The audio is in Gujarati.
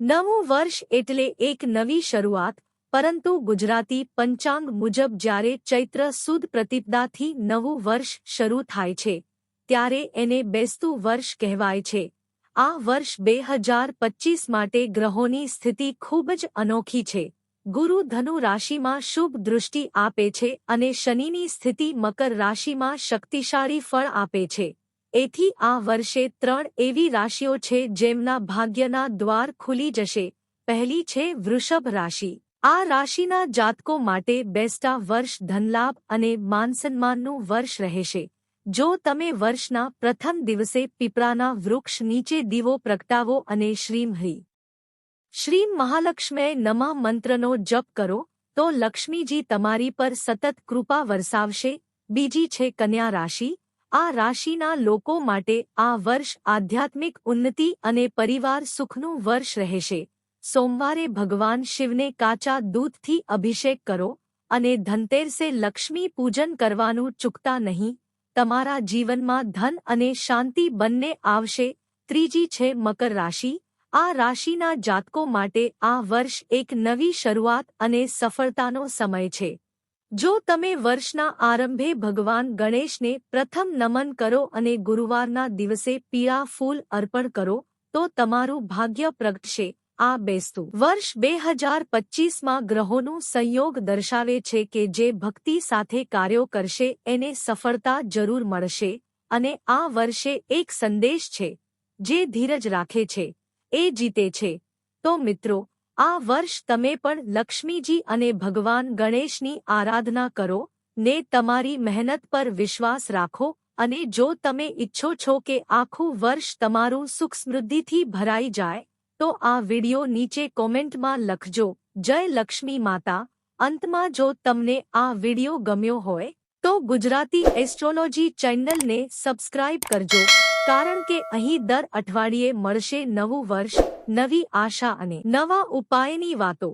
નવું વર્ષ એટલે એક નવી શરૂઆત, પરંતુ ગુજરાતી પંચાંગ મુજબ જ્યારે ચૈત્ર સુદ પ્રતિપદાથી નવું વર્ષ શરૂ થાય છે, ત્યારે એને બેસતું વર્ષ કહેવાય છે. આ વર્ષ બે હજાર પચીસ માટે ગ્રહોની સ્થિતિ ખૂબ જ અનોખી છે. ગુરુ ધનુ રાશિમાં શુભ દૃષ્ટિ આપે છે અને શનિની સ્થિતિ મકર રાશિમાં શક્તિશાળી ફળ આપે છે. એથી આ વર્ષે ત્રણ એવી રાશિઓ છે જેમના ભાગ્યના દ્વાર ખુલી જશે. પહેલી છે વૃષભ રાશિ. આ રાશિના જાતકો માટે બેસ્ટા વર્ષ ધનલાભ અને માનસન્માનનું વર્ષ રહેશે. જો તમે વર્ષના પ્રથમ દિવસે પીપળાના વૃક્ષ નીચે દીવો પ્રગટાવો અને શ્રીમ હ્રી. શ્રીમ મહાલક્ષ્મે નમઃ મંત્રનો જપ કરો, તો લક્ષ્મીજી તમારી પર સતત કૃપા વરસાવશે. બીજી છે કન્યા રાશિ. આ રાશિના લોકો માટે આ વર્ષ આધ્યાત્મિક ઉન્નતિ અને પરિવાર સુખનું વર્ષ રહેશે. સોમવારે ભગવાન શિવને કાચા દૂધથી અભિષેક કરો અને ધનતેરસે લક્ષ્મી પૂજન કરવાનું ચૂકતા નહીં. તમારા જીવનમાં ધન અને શાંતિ બંને આવશે. ત્રીજી છે મકર રાશિ. આ રાશિના જાતકો માટે આ વર્ષ એક નવી શરૂઆત અને સફળતાનો સમય છે. જો તમે વર્ષના આરંભે ભગવાન ગણેશને પ્રથમ નમન કરો અને ગુરુવારના દિવસે પીળા ફૂલ અર્પણ કરો, તો તમારું ભાગ્ય પ્રગટશે. આ બેસતું. વર્ષ બે હજાર પચીસમાં ગ્રહોનું સંયોગ દર્શાવે છે કે જે ભક્તિ સાથે કાર્યો કરશે, એને સફળતા જરૂર મળશે, અને આ વર્ષે એક સંદેશ છે, જે ધીરજ રાખે છે, એ જીતે છે. તો મિત્રો આ વર્ષ તમે પણ લક્ષ્મીજી અને ભગવાન ગણેશની આરાધના કરો, ને તમારી મહેનત પર વિશ્વાસ રાખો, અને જો તમે ઈચ્છો છો કે આખું વર્ષ તમારું સુખ સમૃદ્ધિથી ભરાઈ જાય, તો આ વિડિયો નીચે કોમેન્ટમાં લખજો. જય લક્ષ્મી માતા. અંતમાં જો તમને આ વિડિયો ગમ્યો હોય તો ગુજરાતી એસ્ટ્રોલોજી ચેનલને સબસ્ક્રાઇબ કરજો, કારણ કે અહીં દર અઠવાડિયે મળશે નવું વર્ષ, નવી આશા અને નવા ઉપાયની વાતો.